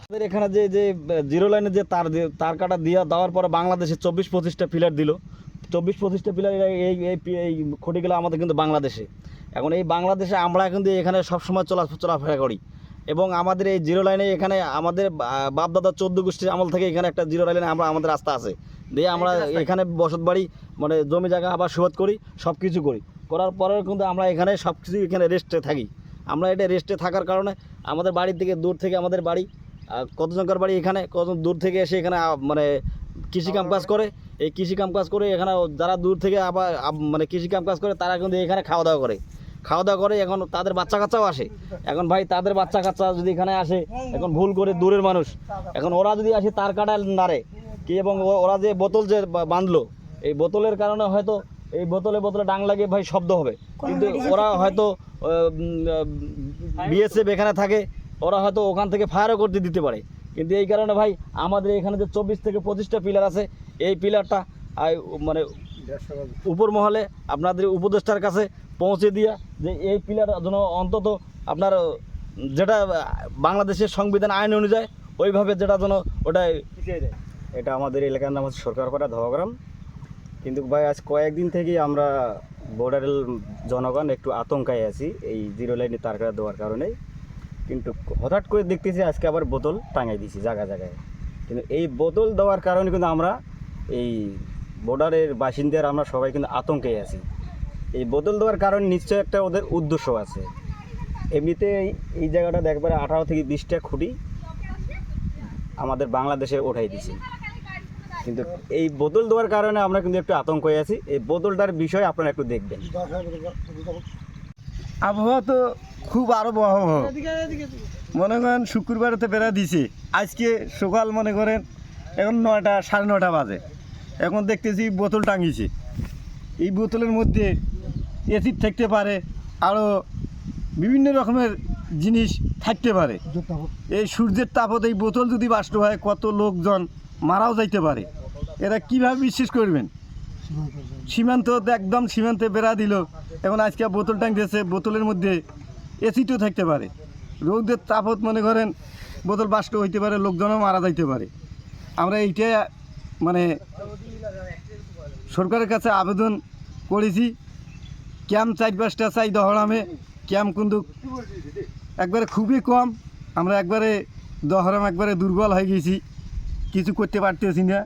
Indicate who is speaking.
Speaker 1: আমাদের এখানে যে যে, জিরো লাইনে যে তার তার কাটা দিয়ে দেওয়ার পরে বাংলাদেশে চব্বিশ পঁচিশটা পিলার দিল। চব্বিশ পঁচিশটা পিলার এই এই খুঁটিগুলো আমাদের কিন্তু বাংলাদেশে। এখন এই বাংলাদেশে আমরা কিন্তু এখানে সবসময় চলা চলাফেরা করি। এবং আমাদের এই জিরো লাইনে এখানে আমাদের বাপদাদা চোদ্দ গোষ্ঠীর আমল থেকে এখানে একটা জিরো লাইনে আমরা আমাদের রাস্তা আছে। দিয়ে আমরা এখানে বসত বাড়ি মানে জমি জায়গা আবার সুবাদ করি সব কিছু করি। করার পরেও কিন্তু আমরা এখানে সব কিছু এখানে রেস্টে থাকি। আমরা এটা রেস্টে থাকার কারণে আমাদের বাড়ির থেকে দূর থেকে আমাদের বাড়ি কতজনকার বাড়ি এখানে কতজন দূর থেকে এসে এখানে মানে কৃষি কাম কাজ করে এই কৃষি কাম কাজ করে এখানে যারা দূর থেকে আবার মানে কৃষি কাম কাজ করে তারা কিন্তু এখানে খাওয়া দাওয়া করে। খাওয়া দাওয়া করে এখন তাদের বাচ্চা কাচ্চাও আসে। এখন ভাই তাদের বাচ্চা কাচ্চা যদি এখানে আসে এখন ভুল করে দূরের মানুষ। এখন ওরা যদি আসে তার কাটা নাড়ে। কি এবং ওরা যে বোতল যে বাঁধলো এই বোতলের কারণে হয়তো এই বোতলে বোতলে ডাং লাগে ভাই শব্দ হবে। কিন্তু ওরা হয়তো বিএসএফ এখানে থাকে ওরা হয়তো ওখান থেকে ফায়ারও করতে দিতে পারে। কিন্তু এই কারণে ভাই আমাদের এখানে যে চব্বিশ থেকে পঁচিশটা পিলার আছে এই পিলারটা আই মানে উপর মহলে আপনাদের উপদেষ্টার কাছে পৌঁছে দিয়া যে এই পিলার যেন অন্তত আপনার যেটা বাংলাদেশের সংবিধান আইন অনুযায়ী ওইভাবে যেটা যেন ওটা
Speaker 2: এটা আমাদের এলাকার নাম হচ্ছে সরকারপাড়া ধোয়াগ্রাম কিন্তু ভাই আজ কয়েকদিন থেকেই আমরা বর্ডারের জনগণ একটু আতঙ্কায় আছি এই জিরো লাইনে তার কাটা দেওয়ার কারণে কিন্তু হঠাৎ করে দেখতেছি আজকে আবার বোতল টাঙাই দিছি জায়গা জায়গায়। কিন্তু এই বোতল দেওয়ার কারণে কিন্তু আমরা এই বর্ডারের বাসিন্দার আমরা সবাই কিন্তু আতঙ্কে আছি। এই বদল দেওয়ার কারণে নিশ্চয় একটা ওদের উদ্দেশ্য আছে। এমনিতে এই- জায়গাটা দেখবার আঠারো থেকে বিশটা খুঁটি আমাদের বাংলাদেশে ওঠাই দিছে। কিন্তু এই বদল দেওয়ার কারণে আমরা কিন্তু একটু আতঙ্ক হয়ে আছি। এই বদলটার বিষয় আপনারা একটু দেখবেন।
Speaker 3: আবহাওয়া তো খুব আরও মনে করেন শুক্রবারেতে বেড়া দিছে। আজকে সকাল মনে করেন এখন নয়টা, সাড়ে নয়টা বাজে। এখন দেখতেছি বোতল টাঙিয়েছে। এই বোতলের মধ্যে এসিড থাকতে পারে আরও বিভিন্ন রকমের জিনিস থাকতে পারে। এই সূর্যের তাপত এই বোতল যদি বাষ্ট হয় কত লোকজন মারাও যাইতে পারে। এরা কীভাবে বিশ্বাস করবেন? সীমান্ত একদম সীমান্তে বেড়া দিল। এখন আজকে বোতল টাঙতেছে বোতলের মধ্যে এসিডও থাকতে পারে। রৌদের তাপত মনে করেন বোতল বাষ্ট হইতে পারে লোকজনও মারা যাইতে পারে। আমরা এইটা মানে সরকারের কাছে আবেদন করেছি। ক্যাম্প চার পাঁচটা চাই দহরামে। ক্যাম্প কিন্তু একবারে খুবই কম। আমরা একবারে দহরাম একবারে দুর্বল হয়ে গেছি। কিছু করতে পারতেছি না।